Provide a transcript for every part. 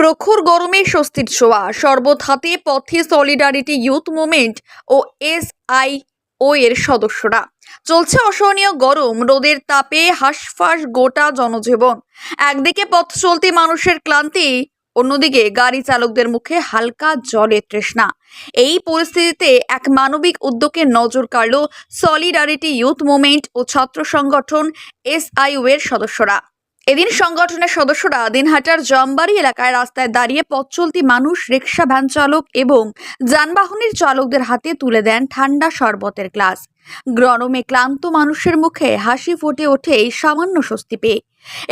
প্রখর গরমে স্বস্তির ছোঁয়া। শরবত হাতে পথে সলিডারিটি ইউথ মুভমেন্ট ও এস আই ও এর সদস্যরা। চলছে অসহনীয় গরম, রোদের তাপে হাঁসফাঁস গোটা জনজীবন। একদিকে পথ চলতি মানুষের ক্লান্তি, অন্যদিকে গাড়ি চালকদের মুখে হালকা জলের তৃষ্ণা। এই পরিস্থিতিতে এক মানবিক উদ্যোগে নজর কাড়ল সলিডারিটি ইউথ মুভমেন্ট ও ছাত্র সংগঠন এসআইউ এর সদস্যরা। এদিন সংগঠনের সদস্যরা দিনহাটার জমবাড়ি এলাকায় রাস্তায় দাঁড়িয়ে পথ চলতি মানুষ রিক্সা ভ্যান চালক এবং যানবাহনের চালকদের হাতে তুলে দেন ঠান্ডা শরবতের গ্লাস। গরমে ক্লান্ত মানুষের মুখে হাসি ফুটে ওঠে এই সামান্য স্বস্তি পেয়ে।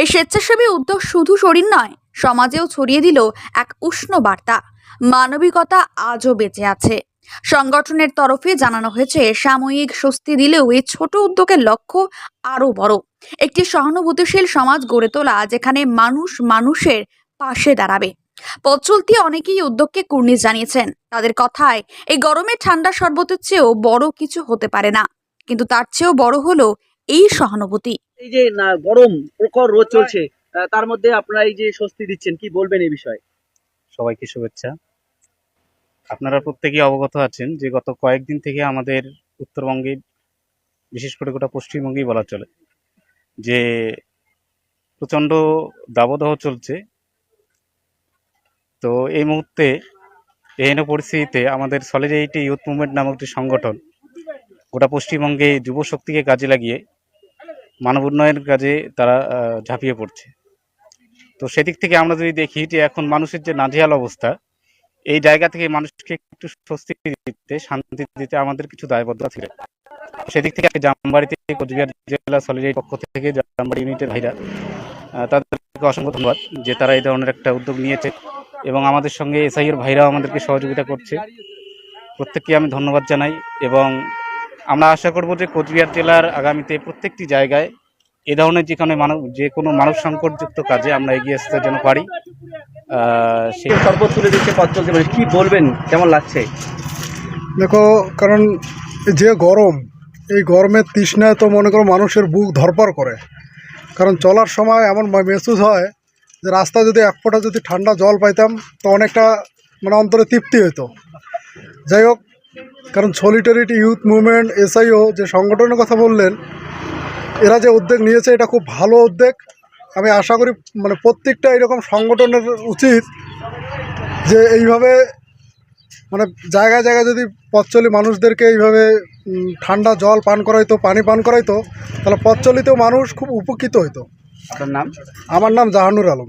এই স্বেচ্ছাসেবী উদ্যোগ শুধু শরীর নয়, সমাজেও ছড়িয়ে দিল এক উষ্ণ বার্তা। মানবিকতা আজও বেঁচে আছে। সংগঠনের তরফে জানানো হয়েছে সাময়িক স্বস্তি দিলেও এই ছোট উদ্যোগের লক্ষ্য আরও বড়। একটি সহানুভূতিশীল সমাজ গড়ে তোলা যেখানে মানুষ মানুষের পাশে দাঁড়াবে। পথ চলতি অনেকেই উদ্যোগকে কুর্নিশ জানিয়েছেন। তাদের কথায় এই গরমে ঠান্ডা শরবতের চেয়েও বড় কিছু হতে পারে না। কিন্তু তার চেয়েও বড় হলো এই সহানুভূতি। এই যে না গরম প্রখর রোদ চলছে তার মধ্যে আপনারা এই যে স্বস্তি দিচ্ছেন কি বলবেন এই বিষয়ে? সবাইকে শুভেচ্ছা। আপনারা প্রত্যেকেই অবগত আছেন যে গত কয়েকদিন থেকে আমাদের উত্তরবঙ্গে, বিশেষ করে গোটা পশ্চিমবঙ্গেই বলা চলে, যে প্রচণ্ড দাবদাহ চলছে। তো এই মুহূর্তে এহেন পরিস্থিতিতে আমাদের সলিডারিটি ইউথ মুভমেন্ট নামক একটি সংগঠন গোটা পশ্চিমবঙ্গে যুব শক্তিকে কাজে লাগিয়ে মানব উন্নয়নের কাজে তারা ঝাঁপিয়ে পড়ছে। তো সেদিক থেকে আমরা যদি দেখি যে এখন মানুষের যে নাজেহাল অবস্থা এই জায়গা থেকে মানুষকে একটু স্বস্তি দিতে, শান্তি দিতে আমাদের কিছু দায়বদ্ধতা ছিল। সেদিক থেকে জামবাড়িতে কোচবিহার জেলা সলিডারি পক্ষ থেকে জামবাড়ি ইউনিটের ভাইরা তাদেরকে অসংখ্য ধন্যবাদ যে তারা এই ধরনের একটা উদ্যোগ নিয়েছে এবং আমাদের সঙ্গে এসআইয়ের ভাইরাও আমাদেরকে সহযোগিতা করছে। প্রত্যেককে আমি ধন্যবাদ জানাই এবং আমরা আশা করব যে কোচবিহার জেলার আগামীতে প্রত্যেকটি জায়গায় এ ধরনের যেখানে মানব যে কোনো মানব সংকটযুক্ত কাজে আমরা এগিয়ে আসতে যেন পারি সেই শরবত তুলে দিচ্ছে পথ চলছে মানে কি বলবেন? কেমন লাগছে? দেখো কারণ যে গরম এই গরমের তৃষ্ণায় তো মনে করো মানুষের বুক ধরপড় করে। কারণ চলার সময় এমন মেহসুস হয় যে রাস্তা যদি এক ফোঁটা যদি ঠান্ডা জল পাইতাম তো অনেকটা মানে অন্তরে তৃপ্তি হতো যাই হোক কারণ সলিটারিটি ইউথ মুভমেন্ট এসআইও যে সংগঠনের কথা বললেন এরা যে উদ্যোগ নিয়েছে এটা খুব ভালো উদ্যোগ। আমি আশা করি মানে প্রত্যেকটা এরকম সংগঠনের উচিত যে এইভাবে মানে জায়গায় জায়গায় যদি পথচলি মানুষদেরকে এইভাবে ঠান্ডা জল পান করাইতো পানি পান করাইতো তাহলে পথচলিতেও মানুষ খুব উপকৃত হইতো। আপনার নাম? আমার নাম Jahanur Alam.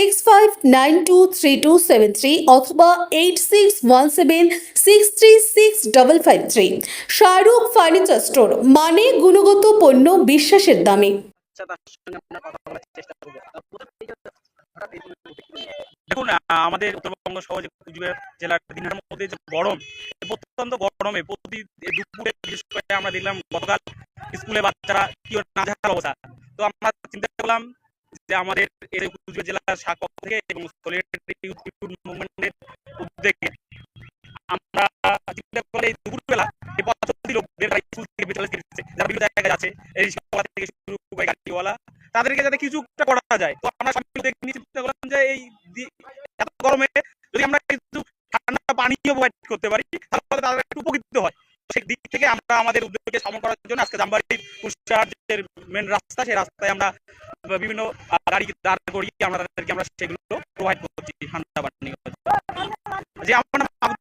five nine two three two seven three অথবা eight six one seven six three six double five three Shahrukh furniture store মানে গুণগত পণ্য বিশ্বাসের দামে। দেখুন, আমাদের উত্তরবঙ্গ সহ কুচবিহার জেলার দিনের মধ্যে যে গরম এই প্রত্যন্ত গরমে প্রতি দুপুরে, বিশেষ করে আমরা দেখলাম গতকাল স্কুলে বাচ্চারা কি নাজেহাল অবস্থা? তো আমরা চিন্তা করলাম যে আমাদের জেলার শাখ থেকে এবং উদ্যোগে যাতে কিছুটা করা যায়। তো করলাম যে এই গরমে যদি আমরা ঠান্ডা পানীয় করতে পারি, তাহলে উপকৃত হয়। সেই দিক থেকে আমরা আমাদের উদ্যোগকে সামন করার জন্য আজকে জামবাড়ি কুষ্টার মেন রাস্তা, সেই রাস্তায় আমরা বিভিন্ন গাড়ি দাঁড় করিয়ে আমরা তাদেরকে আমরা সেগুলো প্রোভাইড করছি, ঠান্ডা পানি যে আমার নাম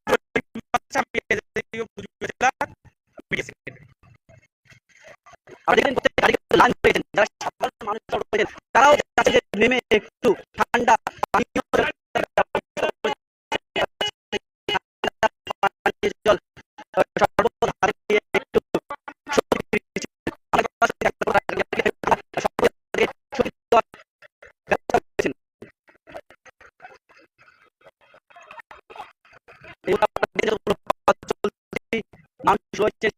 নেমে রয়েছে